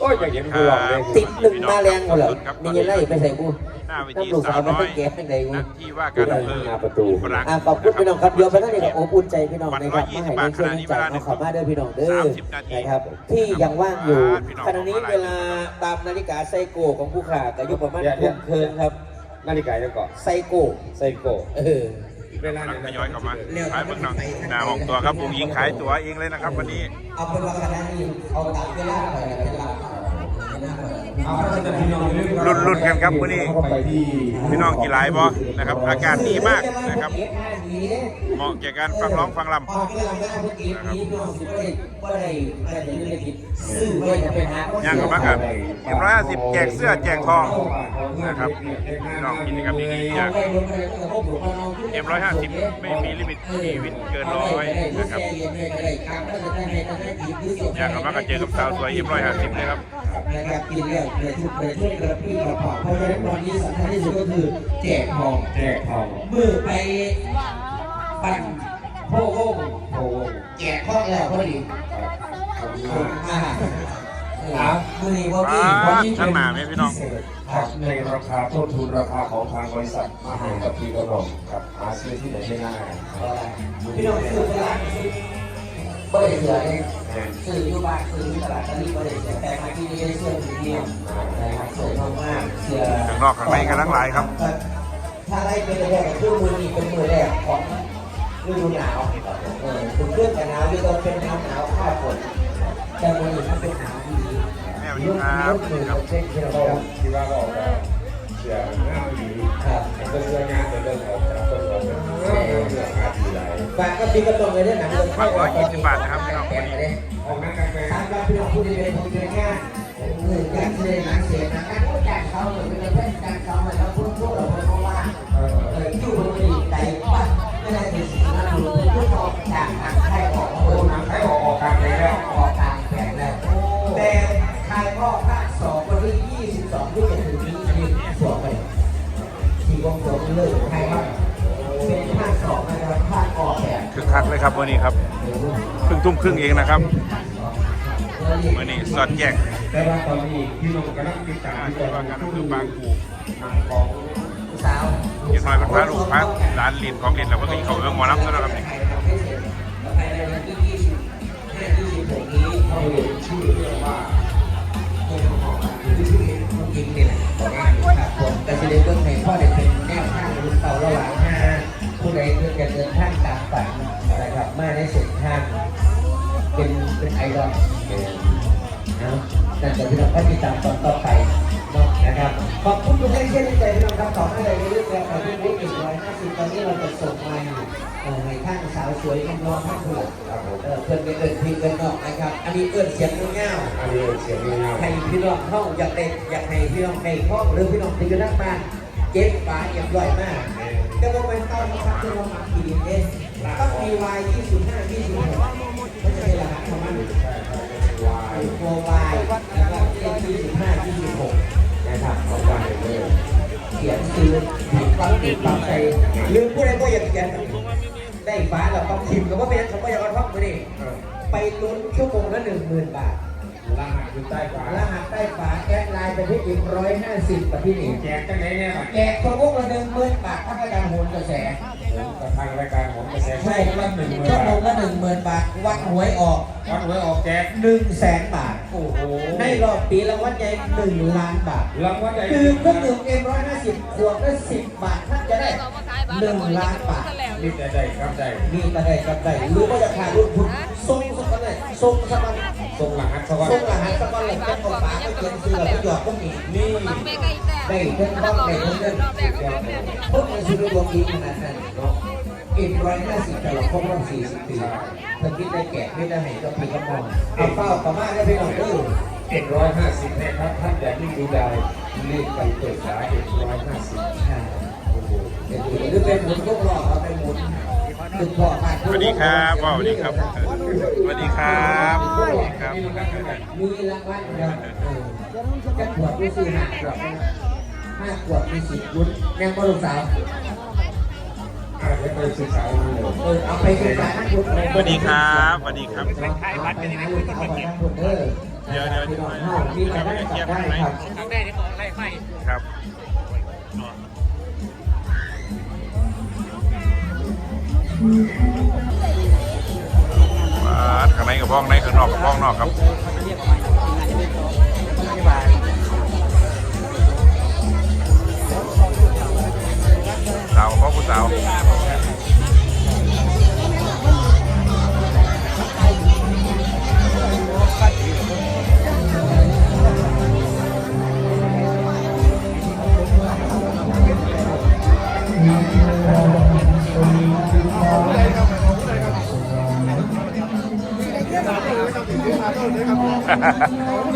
โอ้ยอยากเห็นกูหลอกเลยติดหนึ่งมาแรงหมดเลยมีเงินไล่ไปใส่กูหน้าเวทีน้ำลูกสาสาววมันน้อต้ยองแก้ยังไงกูณที่ว่าการอำเภอหน้าประตูฝรั่งอะขอบคุณพี่น้องครับเดี๋ยวไปท่านนี้ก็อบอุ่นใจพี่น้องนะครับมาให้ในช่วยในใจเอาขอบมาเด้อพี่น้องเด้อนะครับ ที่ยังว่างอยู่ขณะนี้เวลาตามนาฬิกาไซโกของผู้ขาก็อยู่ประมาณทุ่มคืนครับ นาฬิกาจะเกาะไซโกไซโก้เออ เวลากำลัเนี่ยงทยอยเข้ามาขายเมืองนอกหน้าห้องตัวครับวงยิงขายตั๋วเองเลยนะครับ วันนี้ เอาเป็นว่าคณะนี้เอาตามเวลาไปแล้วเป็นหลักเอาถ้าจะพี่น้องเรุ่นรุ่นกันครับวันนี้พี่น้องกี่หลายบอนะครับ อากาศดีมากนะครับ เหมาะแก่การฟังร้องฟังลออกกำลังกายเมื่อกี้นี้พี่น้องสิบ่ได้บ่ได้บ่ได้ยืนได้ผิดซื้อไว้จะไปหาำย่างกับมากครับเอ็มร้อยห้าสิบแจกเสื้อแจกทองนะครับพี่น้องกิจกรรมดีๆอย่างเอ็มร้อยห้าสิบไม่มีลิมิตชีวิตเกินร้อยนะครับอยากกับมาก็เจอกับสาวสวยเอ็มร้อยห้าสิบเลยครับ นะครับกินแล้วเลยทุกเลยช่วยกระปี้กระเป๋าเพราะฉะนั้นวันนี้สำคัญที่สุดก็คือแจกทองแจกทองมือไปปั่นโพโงโอ้โหแจกทองแล้วพอดีครับอ่ากครับมือนี้ว่าพี่วันนี้ท่านหนาไหมพี่น้องครับในราคาต้นทุนราคาของทางบริษัทมาห้กับพี่กระหน่อมครับหาซื้อที่ไหนไม่ง่ายพี่น้องซื้อตลาดซื้อบ่ได้เสือเอง ซื้ออยู่บ้านซื้อที่ตลาดตอนนี้บ่ได้เสือแต่มาที่นี่ได้เสื้อสีเดียวนะครับสวยมากๆเสื้อข้างนอกข้างในกันทั้งหลายครับ ถ้าได้เป็นแรกกับเครื่อมือนี่เป็นมือแรกของฤดูหนาวเออคุณเครื่องกันหนาวที่เราเป็นหนาวหนาวข้าฝนแต่มือนี่มันเป็นหนาวดีแม่วัสดีครับยกมือเช็คที่เราเขาครับคิดว่าก็ออกมาเสียหน้าดีครับเป็เรื่องงาน ฝากกับพี่กระตรงเลยด้วยหนังเรื่องฝาก120บาทนะครับพี่น้องแปดไปเลยออกนักการแฟตามรับพี่น้องผู้ดีเป็นผู้ดีงานหนึ่งอยากเสียหนังเสียหนังการพูดจากเขาเหมือนเป็นเพื่อนการเขาเหมือน เลยครับวันนี้ครับเพิ่งทุ่มครึ่งเองนะครับวันนี้สอดแยกแต่ว่าตอนนี้พี่น้องกำลังติดตามอ่าที่ที่ว่าการคือบางปูหนังของสาวเห็นหน่อยมันพาลูกพระร้านลินของเรียนเราก็ต้องเขาเรื่องหมอลำซะแล้วครับ ติดตามตอนต่อไปเนาะนะครับ ขอบคุณทุกท่านที่ให้ใจพี่น้องครับต่อให้เลยเรื่องการไปที่หนึ่งร้อยห้าสิบตอนนี้เราจะส่งมาอยู่เอ่อในท่านสาวสวยกันนอนท่านผู้ครับผมเออเพื่อนไปเอินพิงกันนอกนะครับ อันนี้เอินเสียงเงาอันนี้เสียงเงาให้พี่น้องห้องอยากได้อยากให้พี่น้องในห้องหรือพี่น้องที่อยู่ด้านบ้านเก็บฝาเก็บร่อยมากแต่ว่าเป็นต้นนะครับที่เราหมักทีดินเองต้องมีวาย25 26ไม่ใช่รหัสของมันวาย โมวายแล้วก็เลข25 26นะครับของวายเลยเขียนคือผิดปั๊บผิดปั๊บใส่หรือผู้ใดก็อยาเขียนได้ฟ้าเราต้องพิมพ์กับว่าเป็นคำว่าอยากเอาท่องไปดิไปลุ้นชั่วโมงละหนึ่งหมื่นบาท รหัสอยู่ใต้ฝารหัสใต้ฝาแอดไลน์ไปที่อีกร้อยห้าสิบกับพี่หนิงแจกจังไหนเนี่ยบัดแจกชั่วโมงละหนึ่งหมื่นบาทถ้าประกันโหนกระแสกับทางรายการของกระแสใช่ละหนึ่งหมื่นชั่วบาโมงทละหนึ่งหมื่นบาทวันหวยออกวัดหวยออกแจกหนึ่งแสนบาท โอ้โหในรอบปีรางวัลใหญ่หนึ่งล้านบาท รางวัลใหญ่ดื่มเครื่องดื่มเอ็มร้อยห้าสิบขวดละสิบบาทท่านจะได้ หนึ่งล้านบาทนิดใดครับใดมีกระไดกระไดหรือว่าจะขาดรุ่นคุณส่งสักวันไหนส่งสักวันทรงรหัสสวัสส่งดิ์รหัสสักวันเลยแจ้งของฝาก็เขียนซื้อแล้วก็หยอดก็มีนี่ได้เพิ่มบ้างได้เพิ่มเงินพวกมันซื้อรวมดีขนาดนั้นเนาะอีกร้อยห้าสิบแต่เราครบรอบสี่สิบปีเพิ่งคิดได้แก่ไม่ได้ให้ก็พีก็มองเอาเป้าประมาณได้ไปหน่อยเออ เอ็ดร้อยห้าสิบนะครับท่านอยากยิ่งดูดาวเรียกไปเปิดสายเอ็ดร้อยห้าสิบโอ้โหเดี๋ยวหรือเป็นหมุนพวกรอบเอาไปหมุนตึกพอผ่านสวัสดีครับสวัสดีครับสวัสดีครับสวัสดีครับมีรางวัลนะเออจะขวดมีสี่ห้าขวดนะห้าขวดมีสิบรุ่นแนงบอลสาวไปศึกษาดูเลยเออเอาไปศึกษาทั้งหมดเลยสวัสดีครับสวัสดีครับเอาไปหาลูกเอาไปทั้งมดเด้อ เดี๋ยวเดี๋ยวพี่น้องเฮามีรายได้จับได้ครับทางได้ที่องไล่ไฟครับมาข้างในกับห้องในข้างนอกกับห้องนอกครับเรียกออกมาทีมงานจะเป็นตัวอธิบายสาวพ่อผู้สาว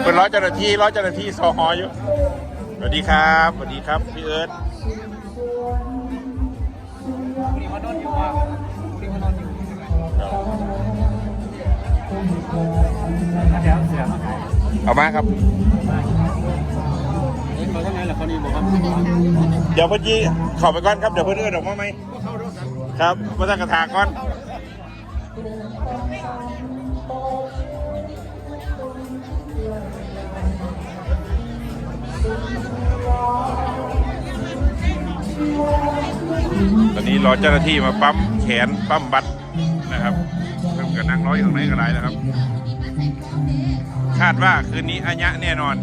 เป็นร้อยเจ้าหน้าที่ร้อยเจ้าหน้าที่สอหออยู่สวัสดีครับสวัสดีครับพี่เอิร์ธนี่มานอนอยู่ว่านี่มานอนอยู่เดี๋ยวเสือาขายเอามาครับเขาท่านนั้นแหละเขานี่บอกครับเดี๋ยวเพื่อนยี่ขอไปก่อนครับเดี๋ยวเพื่อนเอิร์ธออกมาไหมครับมาตั้งกระถางก่อน ตอนนี้รอเจ้าหน้าที่มาปั๊มแขนปั๊มบัตรนะครับเพิ่มกับนั่งร้อยอยู่ข้างในก็ไรนะครับ คาดว่าคืนนี้อัญญะแน่นอน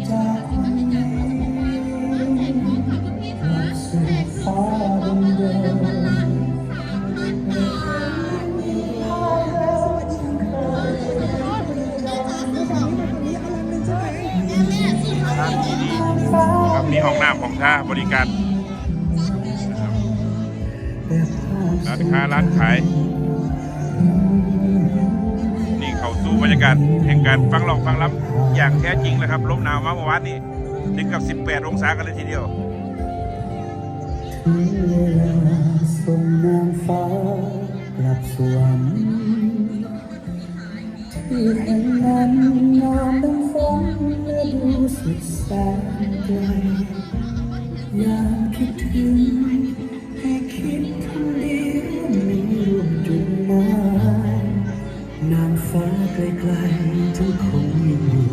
ห้องน้ำของท่าบริการนะครับร้านค้าร้านขาย นี่เขาสู่บรรยากาศแห่งการฟังลองฟังล้ำอย่างแท้จริงเลยครับลมหนาวมาเมื่อวานนี้ถึงกับ 18 องศากันเลยทีเดียวส่งนางฟ้ากลับสวรรค์ที่แห่งนั้นงามดังฝัน และดูสุดแสนไกลอยากคิดถึงให้คิดคำเดียวมีรวมจุดหมายนางฟ้าไกลๆทุกคงอยู่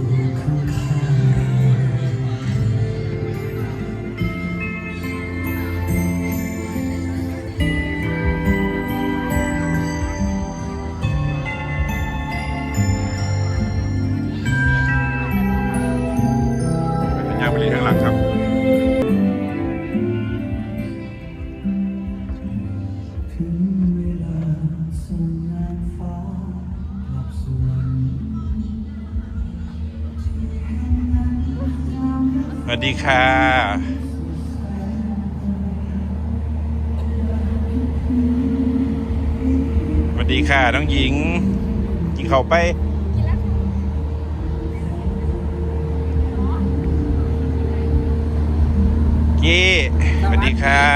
ดีค่ะ สวัสดีค่ะ น้องหญิง กินข้าวไปกี้สวัสดีครั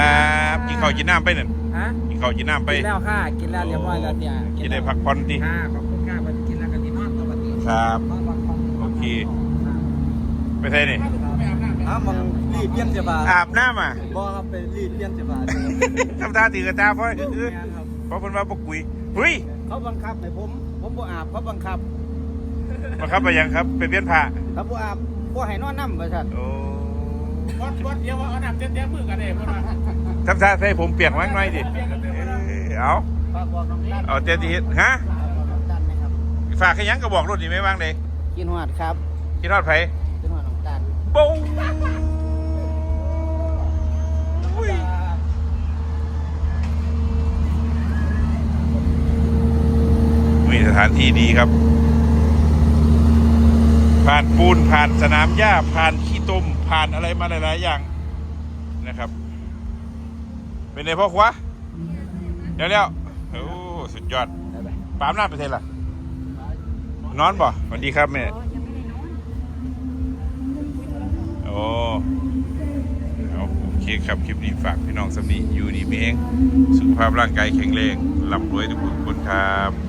บกินข้าวกินน้ำไปนั่นฮะกินข้าวกินน้ำไป กินแล้วค่ะ กินแล้วเรียบร้อยแล้วเนี่ยกินได้พักผ่อนดีค่ะขอบคุณค่ะวันกินแล้วกันที่นอนตัวปกติครับนอนพักผ่อนโอเค ไปใช่นี่ อ้าวมึงรีบเพี้ยนจะบาอาบน้ำอะ บ่ครับไปรีบเพี้ยนจะบาทำตาตีกระตาเพราะคือเพราะเพิ่นว่าปกุยเฮ้ยเขาบังคับให้ผม ผมบ่อาบเขาบังคับมาครับไปยังครับไปเปลี่ยนผ้าเขาบ่อาบบ่ให้นอนน้ำไปสั่นโอ้บดบดเดียวว่าเอาน้ำเต็มๆมือกันเด้เพิ่นว่าทำท่าให้ผมเปียกมั้งหน่อยดิเอ้ยเอาฝากบอกน้องตั้นเอาเต็มที่เฮ็ดฮะ ฝากบอกน้องตั้นนะครับฝากขยังก็บอกรถนี่ไม่ว่างเลยกินหอดครับกินทอดไผ กินหอดน้องมีสถานที่ดีครับ ผ่านปูนผ่านสนามหญ้าผ่านขี้ตุมผ่านอะไรมาหลาย ๆ อย่างนะครับ เป็นไงพ่อควะเดี๋ยวเดี๋ยวโอ้สุดยอดปามหน้าไปเทล่ะ นอนบ่สวัสดีครับแม่ คครับ คลิปนี้ฝากพี่น้องสำนีอยู่ดีมีเอง สุขภาพร่างกายแข็งแรงลำรวยทุกคนครับ